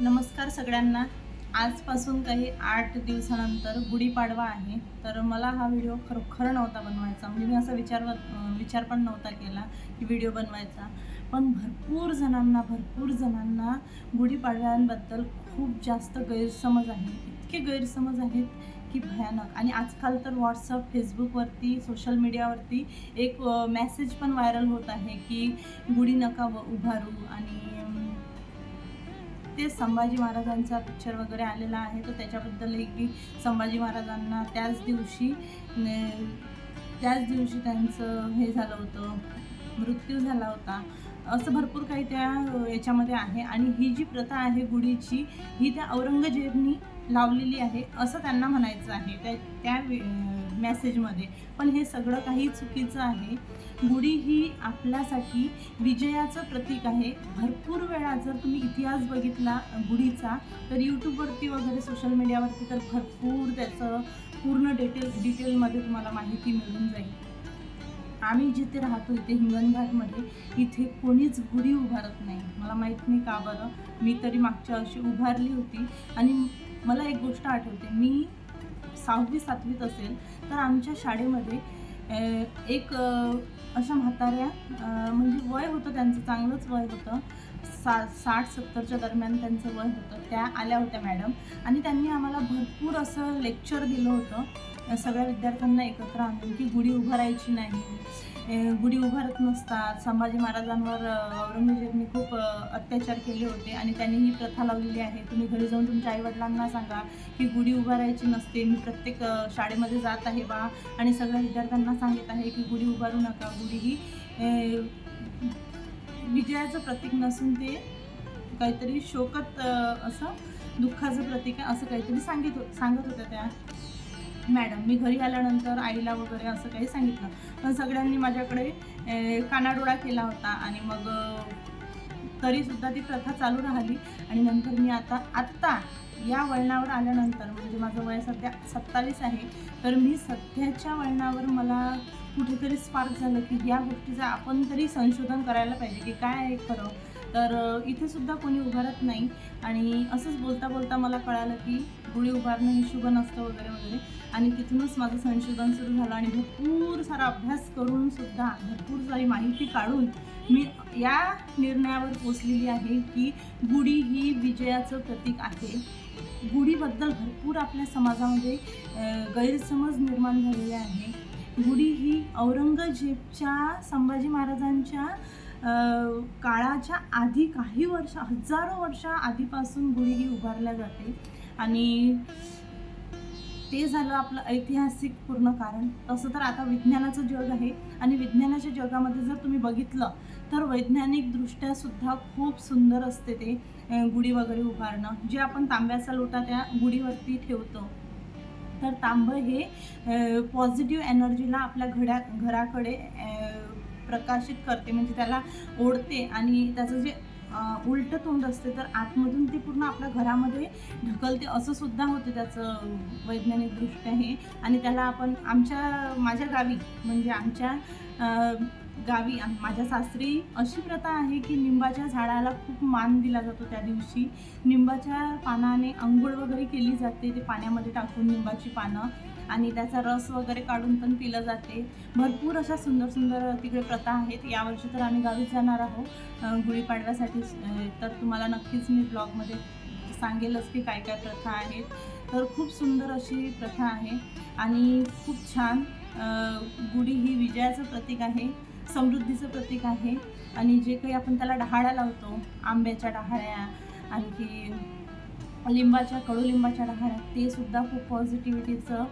नमस्कार सगळ्यांना. आजपासून काही आठ दिवसानंतर गुढीपाडवा आहे. तर मला हा व्हिडिओ खरोखर नव्हता बनवायचा. म्हणजे मी असा विचार विचार पण नव्हता केला की व्हिडिओ बनवायचा. पण भरपूर जणांना भरपूर जणांना गुढीपाडव्यांबद्दल खूप जास्त गैरसमज आहे इतके गैरसमज आहेत की भयानक. आणि आजकाल तर व्हॉट्सअप फेसबुकवरती सोशल मीडियावरती एक मेसेज पण व्हायरल होत आहे की गुढी नका व- उभारू. आणि ते संभाजी महाराजांचा पिक्चर वगैरे आलेला आहे. तर त्याच्याबद्दल की संभाजी महाराजांना त्याच दिवशी त्याच दिवशी त्यांचं हे झालं होतं मृत्यू झाला होता. असं भरपूर काही त्या याच्यामध्ये आहे. आणि ही जी प्रथा आहे गुढीची ही त्या औरंगजेबनी लावलेली आहे असं त्यांना म्हणायचं आहे. त्या त्या मेसेजमध्ये पण हे सगळं काही चुकीचं आहे. गुढी ही आपल्यासाठी विजयाचं प्रतीक आहे. भरपूर वेळा जर तुम्ही इतिहास बघितला गुढीचा तर यूट्यूबवरती वगैरे सोशल मीडियावरती तर भरपूर त्याचं पूर्ण डिटेल डिटेलमध्ये तुम्हाला माहिती मिळून जाईल. आम्ही जिथे राहतो इथे हिंगणघाटमध्ये इथे कोणीच गुढी उभारत नाही. मला माहीत नाही का बरं? मी तरी मागच्या वर्षी उभारली होती. आणि मला एक गोष्ट आठवते. मी सहावी सातवीत असेल तर आमच्या शाळेमध्ये एक अशा म्हाताऱ्या म्हणजे वय होतं त्यांचं चांगलंच वय होतं. सा साठ सत्तरच्या दरम्यान त्यांचं वय होतं. त्या आल्या होत्या मॅडम. आणि त्यांनी आम्हाला भरपूर असं लेक्चर दिलं होतं. सगळ्या विद्यार्थ्यांना एकत्र आणून की गुढी उभारायची नाही. गुढी उभारत नसतात. संभाजी महाराजांवर औरंगजेबने खूप अत्याचार केले होते आणि त्यांनी ही प्रथा लावलेली आहे. तुम्ही घरी जाऊन तुमच्या आईवडिलांना सांगा की गुढी उभारायची नसते. मी प्रत्येक शाळेमध्ये जात आहे बा आणि सगळ्या विद्यार्थ्यांना सांगत आहे की गुढी उभारू नका. गुढी ही विजयाचं प्रतीक नसून ते काहीतरी शोकत असं दुःखाचं प्रतीक आहे असं काहीतरी सांगित हो- सांगत होत्या त्या. मॅडम मी घरी आल्यानंतर आईला वगैरे असं काही सांगितलं. पण सगळ्यांनी माझ्याकडे कानाडोळा केला होता आणि मग तरीसुद्धा ती प्रथा चालू राहिली. आणि नंतर मी आता आत्ता या वळणावर आल्यानंतर म्हणजे माझं वय सध्या सत्तावीस आहे तर मी सध्याच्या वळणावर मला कुठेतरी स्पार्क झालं की या गोष्टीचं आपण तरी संशोधन करायला पाहिजे की काय आहे खरं. तर इथेसुद्धा इथे सुद्धा कोणी उभारत नाही. आणि असंच बोलता बोलता मला कळालं की गुढी उभारणं हे शुभ नसतं वगैरे वगैरे. आणि तिथूनच माझं संशोधन सुरू झालं आणि भरपूर सारा अभ्यास करून सुद्धा भरपूर सारी माहिती काढून मी या निर्णयावर पोचलेली आहे की गुढी ही विजयाचं प्रतीक आहे. गुढीबद्दल भरपूर आपल्या समाजामध्ये गैरसमज निर्माण झालेले आहे. गुढी ही औरंगजेबच्या संभाजी महाराजांच्या काळाच्या आधी काही वर्ष हजारो वर्षा आधीपासून गुढी ही उभारल्या जाते. आणि ते झालं आपलं ऐतिहासिक पूर्ण कारण. तसं तर आता विज्ञानाचं जग आहे आणि विज्ञानाच्या जगामध्ये जर तुम्ही बघितलं तर वैज्ञानिकदृष्ट्या सुद्धा खूप सुंदर असते ते गुढी वगैरे उभारणं. जे आपण तांब्याचा लोटा त्या गुढीवरती ठेवतो. तर तांबं हे पॉझिटिव्ह एनर्जीला आपल्या घड्या घराकडे प्रकाशित करते. म्हणजे त्याला ओढते आणि त्याचं जे उलटं तोंड असते तर आतमधून ते पूर्ण आपल्या घरामध्ये ढकलते. असं सुद्धा होते त्याचं वैज्ञानिकदृष्ट्या हे. आणि त्याला आपण आमच्या माझ्या गावी म्हणजे आमच्या गावी माझ्या सासरी अशी प्रथा आहे की निंबाच्या झाडाला खूप मान दिला जातो त्या दिवशी. निंबाच्या पानाने आंघोळ वगैरे केली जाते. ते पाण्यामध्ये टाकून निंबाची पानं आणि त्याचा रस वगैरे काढून पण पिलं जाते. भरपूर अशा सुंदर सुंदर तिकडे प्रथा आहेत. यावर्षी तर आम्ही गावीच जाणार आहोत. गुढीपाडव्यासाठी तर तुम्हाला नक्कीच मी ब्लॉगमध्ये सांगेलच की काय काय प्रथा आहेत. तर खूप सुंदर अशी प्रथा आहे आणि खूप छान गुढी ही विजयाचं प्रतीक आहे समृद्धीचं प्रतीक आहे. आणि जे काही आपण त्याला डहाळ्या लावतो आंब्याच्या डहाळ्या आणखी लिंबाच्या कडुलिंबाच्या राहण्यात ते सुद्धा खूप पॉझिटिव्हिटीचं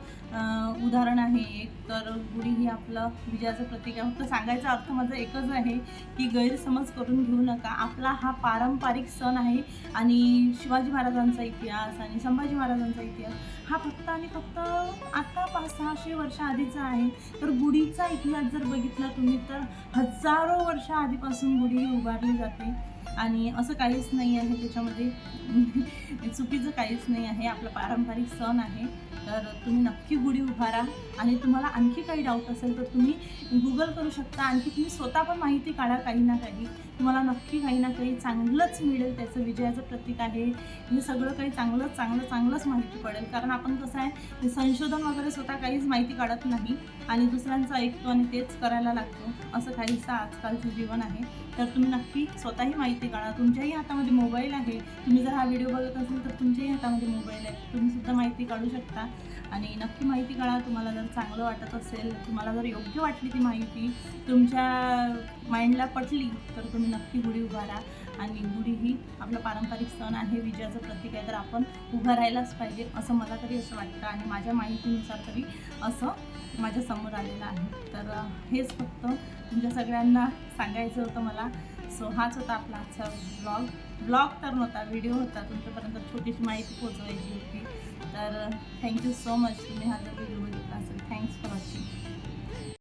उदाहरण आहे. एक तर गुढी ही आपलं विजयाचं प्रतीक आहे. फक्त सांगायचा अर्थ माझा एकच आहे की गैरसमज करून घेऊ नका. आपला हा पारंपरिक सण आहे आणि शिवाजी महाराजांचा इतिहास आणि संभाजी महाराजांचा इतिहास हा फक्त आणि फक्त आता पाच सहाशे वर्ष आधीचा आहे. तर गुढीचा इतिहास जर बघितला तुम्ही तर हजारो वर्ष आधीपासून गुढी ही उभारली जाते. आणि असं काहीच नाही आहे त्याच्यामध्ये. चुकीचं काहीच नाही आहे. आपला पारंपरिक सण आहे. तर तुम्ही नक्की गुढी उभारा. आणि तुम्हाला आणखी काही डाऊट असेल तर तुम्ही गुगल करू शकता. आणखी तुम्ही स्वतः पण माहिती काढा काही ना काही. तुम्हाला नक्की काही ना काही चांगलंच मिळेल त्याचं विजयाचं प्रतीक आहे. हे सगळं काही चांगलंच चांगलं चांगलंच माहिती पडेल. कारण आपण कसं आहे संशोधन वगैरे स्वतः काहीच माहिती काढत नाही. आणि दुसऱ्यांचं ऐकतो आणि तेच करायला लागतो. असं काहीसं आजकालचं जीवन आहे. तर तुम्ही नक्की स्वतःही माहिती काढा तुमच्याही हातामध्ये मोबाईल आहे. तुम्ही जर हा व्हिडिओ बघत असेल तर तुमच्याही हातामध्ये मोबाईल आहे. तुम्ही सुद्धा माहिती काढू शकता. आणि नक्की माहिती काढा. तुम्हाला जर चांगलं वाटत असेल तुम्हाला जर योग्य वाटली ती माहिती तुमच्या माइंडला पटली तर तुम्ही नक्की गुढी उभारा आणि गुढी ही आपला पारंपरिक सण आहे. विजयाचं प्रतीक आहे. तर आपण उभं राहायलाच पाहिजे असं मला तरी असं वाटतं. आणि माझ्या माहितीनुसार तरी असं माझ्यासमोर आलेलं आहे. तर हेच फक्त तुमच्या सगळ्यांना सांगायचं होतं मला. सो हाच होता आपला आजचा ब्लॉग ब्लॉग तर नव्हता व्हिडिओ होता. तुमच्यापर्यंत छोटीशी माहिती पोहोचवायची होती. तर थँक्यू सो मच तुम्ही हा जर व्हिडिओ बघितला असेल थँक्स फॉर वॉचिंग